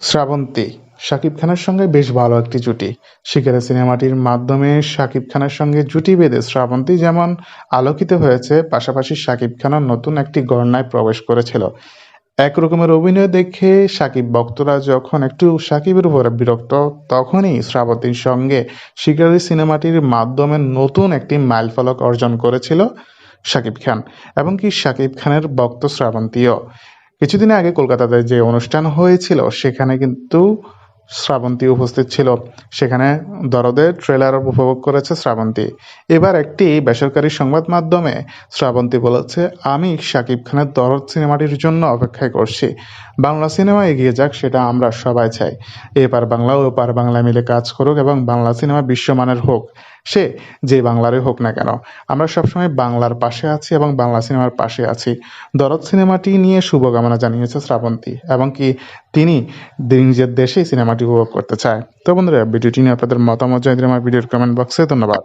শ্রাবন্তী, শাকিব খানের সঙ্গে বেশ ভালো একটি জুটি। শিকারে সিনেমাটির মাধ্যমে শাকিব খানের সঙ্গে জুটি বেঁধে শ্রাবন্তী যেমন আলোকিত হয়েছে, পাশাপাশি শাকিব খানও নতুন একটি গণনায় প্রবেশ করেছিল। এক রকমের অভিনয় দেখে সাকিব ভক্তরা যখন একটু সাকিবের উপরে বিরক্ত, তখনই শ্রাবন্তীর সঙ্গে শিকারি সিনেমাটির মাধ্যমে নতুন একটি মাইলফলক অর্জন করেছিল শাকিব খান এবং কি শাকিব খানের ভক্ত শ্রাবন্তীও। কিছুদিন আগে কলকাতাতে যে অনুষ্ঠান হয়েছিল, সেখানে কিন্তু শ্রাবন্তী উপস্থিত ছিল। সেখানে দরদের ট্রেলার উপভোগ করেছে শ্রাবন্তী। এবার একটি বেসরকারি সংবাদ মাধ্যমে শ্রাবন্তী বলেছে, আমি শাকিব খানের দরদ সিনেমাটির জন্য অপেক্ষায় করছি। বাংলা সিনেমা এগিয়ে যাক, সেটা আমরা সবাই চাই। এপার বাংলা, ও পার বাংলা মিলে কাজ করুক এবং বাংলা সিনেমা বিশ্বমানের হোক। সে যে বাংলারই হোক না কেন, আমরা সবসময় বাংলার পাশে আছি এবং বাংলা সিনেমার পাশে আছি। দরদ সিনেমাটি নিয়ে শুভকামনা জানিয়েছে শ্রাবন্তী এবং কি তিনি নিজের দেশেই সিনেমাটি উপভোগ করতে চায়। তো বন্ধুরা, ভিডিওটি নিয়ে আপনাদের মতামত জানিয়ে আমার ভিডিওর কমেন্ট বক্সে ধন্যবাদ।